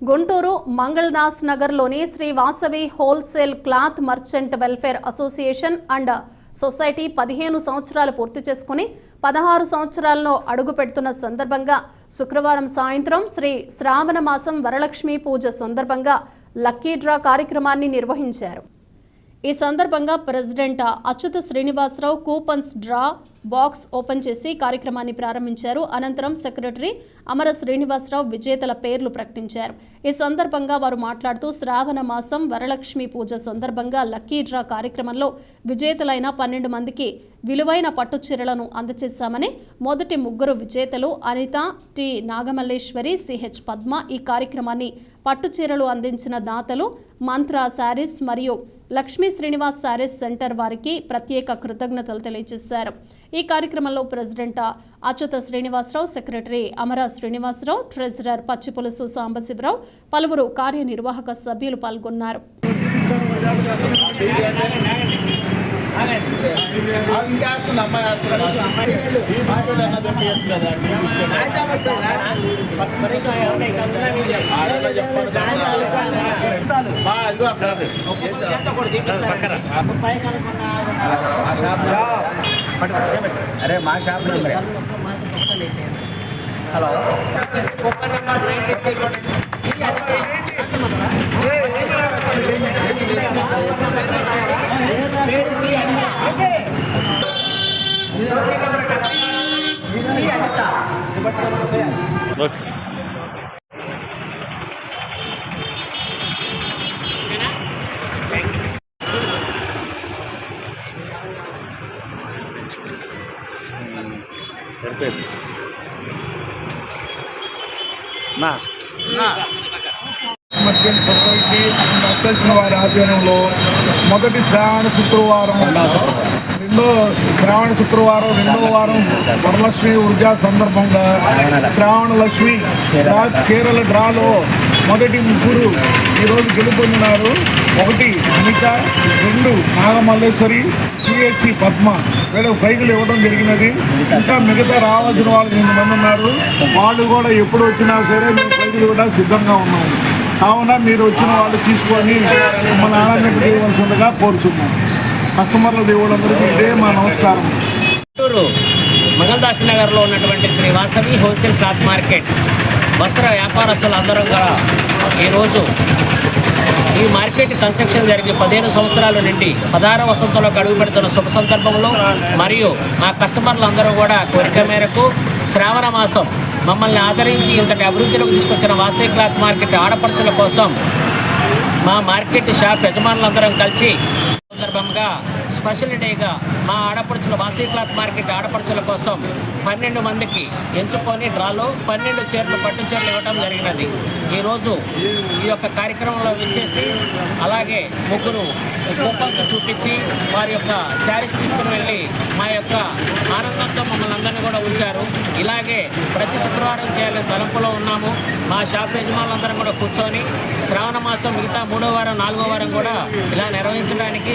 గుంటూరు మంగళదాస్ నగర్లోని Sri Vasavi wholesale cloth merchant welfare association and society పదిహేను సంవత్సరాలు పూర్తి చేసుకుని పదహారు సంవత్సరాల్లో అడుగు పెడుతున్న సందర్భంగా శుక్రవారం సాయంత్రం శ్రీ శ్రావణ మాసం వరలక్ష్మి పూజ సందర్భంగా లక్కీ డ్రా కార్యక్రమాన్ని నిర్వహించారు. ఈ సందర్భంగా president Achyuta Srinivasarao coupons draw box open చేసి కార్యక్రమాన్ని ప్రారంభించారు. అనంతరం సెక్రటరీ అమర శ్రీనివాసరావు విజేతల పేర్లు ప్రకటించారు. ఈ సందర్భంగా వారు మాట్లాడుతూ శ్రావణ మాసం వరలక్ష్మి పూజ సందర్భంగా లక్కీ డ్రా కార్యక్రమంలో విజేతలైన పన్నెండు మందికి విలువైన పట్టు చీరలను అందజేశామని మొదటి ముగ్గురు విజేతలు అనిత టి నాగమల్లేశ్వరి సిహెచ్ పద్మ ఈ కార్యక్రమాన్ని పట్టు చీరలు అందించిన దాతలు మంత్ర శారీస్ మరియు లక్ష్మీ శ్రీనివాస్ శారీస్ సెంటర్ వారికి ప్రత్యేక కృతజ్ఞతలు తెలియజేశారు. ఈ కార్యక్రమంలో president Achyuta Srinivasarao secretary Amara Srinivasarao treasurer Pachipulusu Sambasivarao పలువురు కార్యనిర్వాహక సభ్యులు పాల్గొన్నారు ఇంకా అరే మా మా shop number hello shop number merchant society వారి ఆధ్వర్యంలో మొదటి శ్రావణ శుక్రవారం రెండో శ్రావణ శుక్రవారం రెండవ వారం వరలక్ష్మి ఊర్జా సందర్భంగా శ్రావణ లక్ష్మి చీరల డ్రాలో మొదటి ముగ్గురు ఈరోజు గెలుపొందినారు. ఒకటి అనిత రెండు నాగమల్లేశ్వరి సిహెచ్సి పద్మ. వీళ్ళకి ఫైజులు ఇవ్వడం జరిగినది. ఇంకా మిగతా రావాల్సిన వాళ్ళు ఎనిమిది మంది ఉన్నారు. వాళ్ళు కూడా ఎప్పుడు వచ్చినా సరే మేము ఫైజులు కూడా సిద్ధంగా ఉన్నాము కావున మీరు వచ్చిన వాళ్ళు తీసుకొని మమ్మల్ని ఆనందం ఇవ్వాల్సిందిగా కోరుచున్నాం. కస్టమర్ల దేవుళ్ళందరికీ ఇదే మా నమస్కారం. మగల్దాస్ నగర్లో ఉన్నటువంటి Sri Vasavi wholesale cloth market. వస్త్ర వ్యాపారస్తులు అందరం కూడా ఈరోజు ఈ మార్కెట్ కన్స్ట్రక్షన్ జరిగి పదిహేను సంవత్సరాల నుండి పదహారు వసంతంలో అడుగు పెడుతున్న శుభ సందర్భంలో మరియు మా కస్టమర్లు అందరూ కూడా కోరిక మేరకు శ్రావణ మాసం మమ్మల్ని ఆదరించి ఇంతటి అభివృద్ధిలోకి తీసుకొచ్చిన వాసే క్లాత్ మార్కెట్ ఆడపడుచుల కోసం మా మార్కెట్ షాప్ యజమానులందరం కలిసి సందర్భంగా స్పెషల్ డేగా మా ఆడపడుచుల వాసీ క్లాత్ మార్కెట్ ఆడపడుచుల కోసం పన్నెండు మందికి ఎంచుకొని డ్రాలో పన్నెండు చీరలు పట్టు చీరలు ఇవ్వడం జరిగినది. ఈరోజు ఈ యొక్క కార్యక్రమంలో విచ్చేసి అలాగే ముగ్గురు కూపన్స్ చూపించి వారి యొక్క శారీస్ తీసుకుని వెళ్ళి మా యొక్క ఆనందంతో మమ్మల్ని అందరినీ కూడా ఉంచారు. ఇలాగే ప్రతి శుక్రవారం చేయాలని తలంపులో ఉన్నాము. మా షాప్ యజమానులందరం కూడా కూర్చొని శ్రావణ మాసం మిగతా మూడో వారం నాలుగో వారం కూడా ఇలా నిర్వహించడానికి